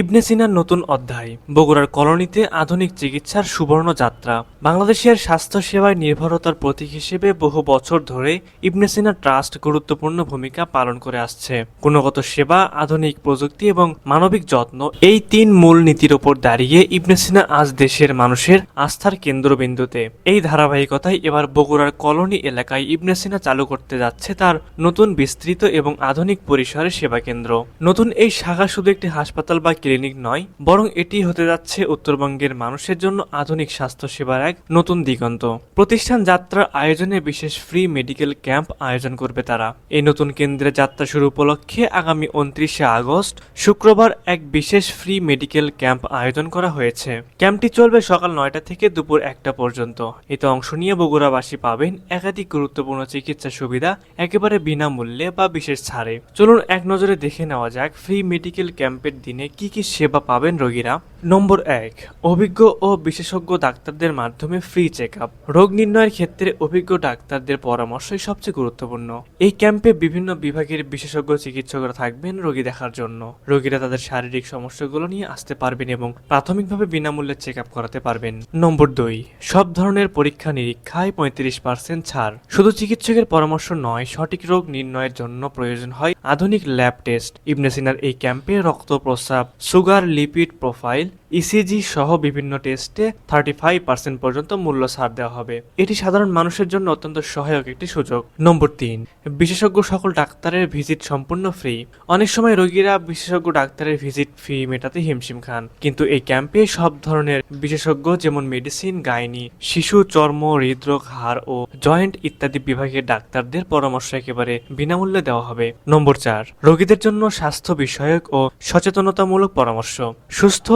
ইবনে সিনার নতুন অধ্যায়, বগুড়ার কলোনিতে আধুনিক চিকিৎসার সুবর্ণ যাত্রা। বাংলাদেশের স্বাস্থ্য সেবায় নির্ভরতার প্রতীক হিসেবে বহু বছর ধরে ইবনে সিনা ট্রাস্ট গুরুত্বপূর্ণ ভূমিকা পালন করে আসছে। গুণগত সেবা, আধুনিক প্রযুক্তি এবং মানবিক যত্ন এই তিন মূল নীতির ওপর দাঁড়িয়ে ইবনে সিনা আজ দেশের মানুষের আস্থার কেন্দ্রবিন্দুতে। এই ধারাবাহিকতায় এবার বগুড়ার কলোনি এলাকায় ইবনে সিনা চালু করতে যাচ্ছে তার নতুন বিস্তৃত এবং আধুনিক পরিসরের সেবা কেন্দ্র। নতুন এই শাখা শুধু একটি হাসপাতাল বা ক্লিনিক নয়, বরং এটি হতে যাচ্ছে উত্তরবঙ্গের মানুষের জন্য আধুনিক স্বাস্থ্য সেবার এক নতুন দিগন্ত। প্রতিষ্ঠান যাত্রার আয়োজনে বিশেষ ফ্রি মেডিকেল ক্যাম্প আয়োজন করবে তারা। এই নতুন কেন্দ্রে যাত্রা শুরু উপলক্ষে আগামী উনত্রিশে আগস্ট, শুক্রবার এক বিশেষ ফ্রি মেডিকেল ক্যাম্প আয়োজন করা হয়েছে। ক্যাম্পটি চলবে সকাল নয়টা থেকে দুপুর একটা পর্যন্ত। এতে অংশ নিয়ে বগুড়াবাসী পাবেন একাধিক গুরুত্বপূর্ণ চিকিৎসা সুবিধা, একেবারে বিনামূল্যে বা বিশেষ ছাড়ে। চলুন এক নজরে দেখে নেওয়া যাক ফ্রি মেডিকেল ক্যাম্পের দিনে কি কি সেবা পাবেন রোগীরা? নম্বর এক, অভিজ্ঞ ও বিশেষজ্ঞ ডাক্তারদের মাধ্যমে ফ্রি চেক আপ রোগ নির্ণয়ের ক্ষেত্রে অভিজ্ঞ ডাক্তারদের পরামর্শই সবচেয়ে গুরুত্বপূর্ণ। এই ক্যাম্পে বিভিন্ন বিভাগের বিশেষজ্ঞ চিকিৎসকরা থাকবেন রোগী দেখার জন্য। রোগীরা তাদের শারীরিক সমস্যাগুলো নিয়ে আসতে পারবেন এবং প্রাথমিকভাবে বিনামূল্যে চেক আপ করাতে পারবেন। নম্বর দুই, সব ধরনের পরীক্ষা নিরীক্ষায় পঁয়ত্রিশ পার্সেন্ট ছাড়। শুধু চিকিৎসকের পরামর্শ নয়, সঠিক রোগ নির্ণয়ের জন্য প্রয়োজন হয় আধুনিক ল্যাব টেস্ট ইবনে সিনার এই ক্যাম্পে রক্ত প্রস্রাব সুগার লিপিড প্রোফাইল ইসিজি সহ বিভিন্ন টেস্টে থার্টি ফাইভ পার্সেন্ট পর্যন্ত মূল্য ছাড় দেওয়া হবে। এটি সাধারণ মানুষের জন্য অত্যন্ত সহায়ক একটি সুযোগ। নম্বর তিন, বিশেষজ্ঞ সকল ডাক্তারের ভিজিট সম্পূর্ণ ফ্রি। অনেক সময় রোগীরা বিশেষজ্ঞ ডাক্তারের ভিজিট ফি মেটাতে হিমশিম খান। কিন্তু এই ক্যাম্পে সব ধরনের বিশেষজ্ঞ যেমন মেডিসিন, গাইনি, শিশু, চর্ম, হৃদরোগ, হাড় ও জয়েন্ট ইত্যাদি বিভাগের ডাক্তারদের পরামর্শ একেবারে বিনামূল্যে দেওয়া হবে। নম্বর চার, রোগীদের জন্য স্বাস্থ্য বিষয়ক ও সচেতনতামূলক পরামর্শ। সুস্থ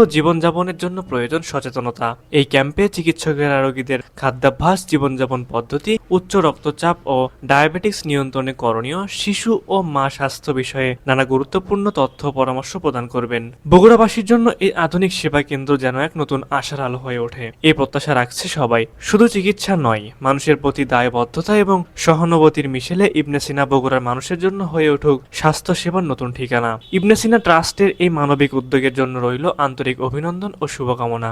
জীবনযাপনের জন্য প্রয়োজন সচেতনতা। এই ক্যাম্পে চিকিৎসকেরা রোগীদের খাদ্যাভ্যাস, জীবনযাপন পদ্ধতি, উচ্চ রক্তচাপ ও ডায়াবেটিক্স নিয়ন্ত্রণে করণীয় শিশু ও মা স্বাস্থ্য বিষয়ে নানা গুরুত্বপূর্ণ তথ্য পরামর্শ প্রদান করবেন। বগুড়াবাসীর জন্য এই আধুনিক সেবা কেন্দ্র যেন এক নতুন আশার আলো হয়ে ওঠে। এই প্রত্যাশা রাখছে সবাই। শুধু চিকিৎসা নয়, মানুষের প্রতি দায়বদ্ধতা এবং সহানুভূতির মিশেলে ইবনে সিনা বগুড়ার মানুষের জন্য হয়ে উঠুক স্বাস্থ্য সেবার নতুন ঠিকানা। ইবনে সিনা ট্রাস্টের এই মানবিক উদ্যোগের জন্য রইল আন্তরিক অভিনন্দন ও শুভকামনা।